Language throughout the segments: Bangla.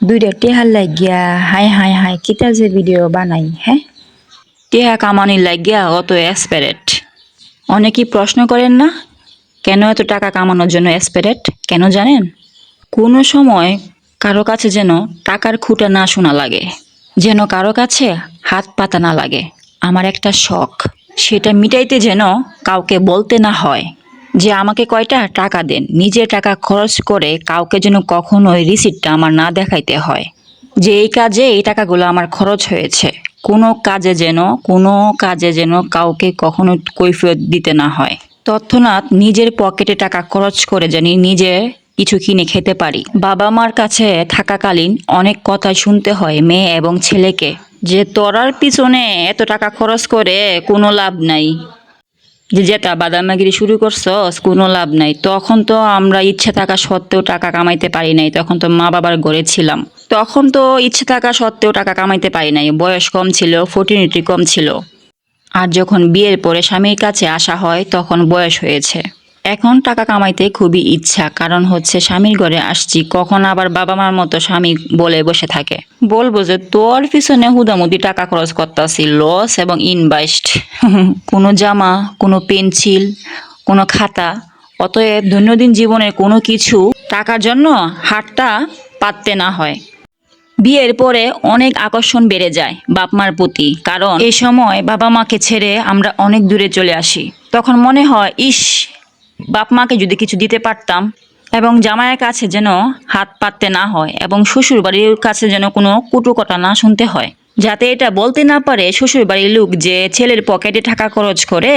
দুইটা টেহার লাগিয়া, হাই হাই হাই কিতা যে ভিডিও বানাই হ্যাঁ টেহা কামানির লাগিয়া অত এসপেরেট অনেকেই প্রশ্ন করেন না, কেন এত টাকা কামানোর জন্য এসপেরেট কেন জানেন? কোনো সময় কারও কাছে যেন টাকার খুঁটা না শোনা লাগে, যেন কারও কাছে হাত পাতা না লাগে। আমার একটা শখ, সেটা মিটাইতে যেন কাউকে বলতে না হয়। যে আমাকে কয়টা টাকা দেন নিজের টাকা খরচ করে কাউকে যেন কখনোই রিসিপ্টটা আমার না দেখাইতে হয়। যে এই কাজে এই টাকাগুলো আমার খরচ হয়েছে, কোনো কাজে যেন, কোনো কাজে যেন কাউকে কখনো কৈফিয়ত দিতে না হয়। তৎক্ষণাৎ নিজের পকেটে টাকা খরচ করে জানি নিজে কিছু কিনে খেতে পারি। বাবা মার কাছে থাকাকালীন অনেক কথাই শুনতে হয় মেয়ে এবং ছেলেকে, যে তোরার পিছনে এত টাকা খরচ করে কোনো লাভ নাই। যে যেটা বাদামাগিরি শুরু করছস কোনো লাভ নাই। তখন তো আমরা ইচ্ছে থাকা সত্ত্বেও টাকা কামাইতে পারি নাই। তখন তো মা বাবার গড়ে ছিলাম। তখন তো ইচ্ছে থাকা সত্ত্বেও টাকা কামাইতে পারি নাই। বয়স কম ছিল ফর্টিনিটি কম ছিল। আর যখন বিয়ের পরে স্বামীর কাছে আসা হয়, তখন বয়স হয়েছে। এখন টাকা কামাইতে খুবই ইচ্ছা, কারণ হচ্ছে স্বামীর ঘরে আসছি, কখন আবার বাবা মার মতো স্বামী বলে বসে থাকে। বলব যে তোর পিছনে হুদামুদি টাকা খরচ করতেছি লস এবং ইনভেস্ট কোনো জামা, কোনো পেন্সিল কোনো খাতা, অতএব দৈনন্দিন জীবনের কোনো কিছু টাকার জন্য হাতটা পাততে না হয়। বিয়ের পরে অনেক আকর্ষণ বেড়ে যায় বাপ মার প্রতি, কারণ এই সময় বাবা মাকে ছেড়ে আমরা অনেক দূরে চলে আসি। তখন মনে হয়, ইস বাপ মাকে যদি কিছু দিতে পারতাম এবং জামাইয়ের কাছে যেন হাত পাততে না হয় এবং শ্বশুর বাড়ির কাছে যেন কোনো কুটুকটা না শুনতে হয়, যাতে এটা বলতে না পারে শ্বশুর বাড়ির লোক যে ছেলের পকেটে টাকা খরচ করে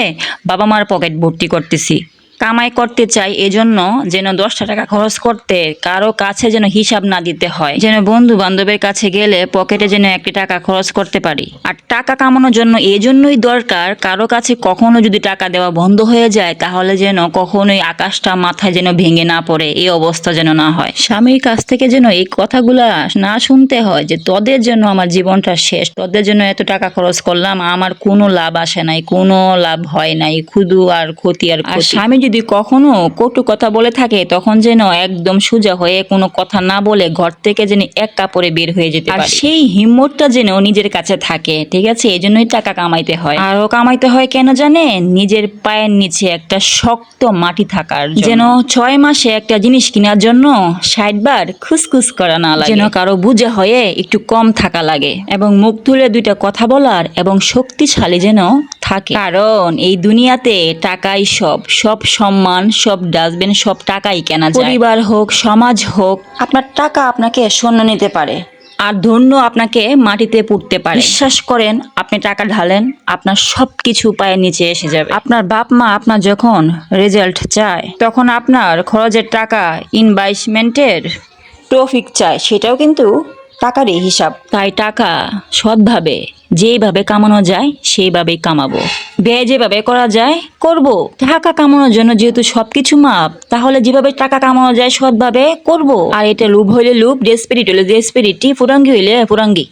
বাবা মার পকেট ভর্তি করতেছি। কামাই করতে চাই, এজন্য যেন দশটা টাকা খরচ করতে কারও কাছে যেন হিসাব না দিতে হয়, যেন বন্ধু বান্ধবের কাছে গেলে পকেটে যেন একটি টাকা খরচ করতে পারি। আর টাকা কামানোর জন্য এই জন্যই দরকার কারও কাছে কখনো যদি টাকা দেওয়া বন্ধ হয়ে যায়, তাহলে যেন কখনোই আকাশটা মাথায় যেন ভেঙে না পড়ে এই অবস্থা যেন না হয়। স্বামীর কাছ থেকে যেন এই কথাগুলা না শুনতে হয় যে, তোদের জন্য আমার জীবনটা শেষ, তোদের জন্য এত টাকা খরচ করলাম, আমার কোনো লাভ আসে নাই, কোনো লাভ হয় নাই, খুদু আর ক্ষতি আর স্বামী যদি কখনো কটু কথা বলে থাকে তখন যেন একদম সোজা হয়ে কোনো কথা না বলে ঘর থেকে যেন এক কাপড়ে বের হয়ে যেতে পারে। আর সেই হিম্মতটা যেন নিজের কাছে থাকে ঠিক আছে? এই জন্যই টাকা কামাইতে হয়। আরও কামাইতে হয় কেন জানে? নিজের পায়ের নিচে একটা শক্ত মাটি থাকার যেন ছয় মাসে একটা জিনিস কেনার জন্য ষাট বার খুসখুস করা না লাগে। যেন কারও বুঝে হয়ে একটু কম থাকা লাগে এবং মুখ তুলে দুইটা কথা বলার এবং শক্তিশালী যেন থাকে। কারণ এই দুনিয়াতে টাকাই সব সব সম্মান সব ডাস্টবিন সব টাকাই কেনা যায়। পরিবার হোক সমাজ হোক আপনার টাকা আপনাকে শূন্য নিতে পারে। আর ধন্য আপনাকে মাটিতে পুড়তে পারে। বিশ্বাস করেন আপনি টাকা ঢালেন আপনার সব কিছু পায়ের নিচে এসে যাবে। আপনার বাপ মা আপনার যখন রেজাল্ট চায় তখন আপনার খরচের টাকা ইনভেস্টমেন্টের ট্রফিক চায় সেটাও কিন্তু টাকারই হিসাব। তাই টাকা সৎভাবে যেইভাবে কামানো যায়, সেইভাবেই কামাবো। ব্যয় যেভাবে করা যায়, করব। টাকা কামানোর জন্য যেহেতু সবকিছু মাপ, তাহলে যেভাবে টাকা কামানো যায়, সৎভাবে করব। আর এটা লুভ হইলে লুভ ডেসপিরিট হইলে ডেসপিরিটি ফুরাঙ্গি হইলে ফুরাঙ্গি।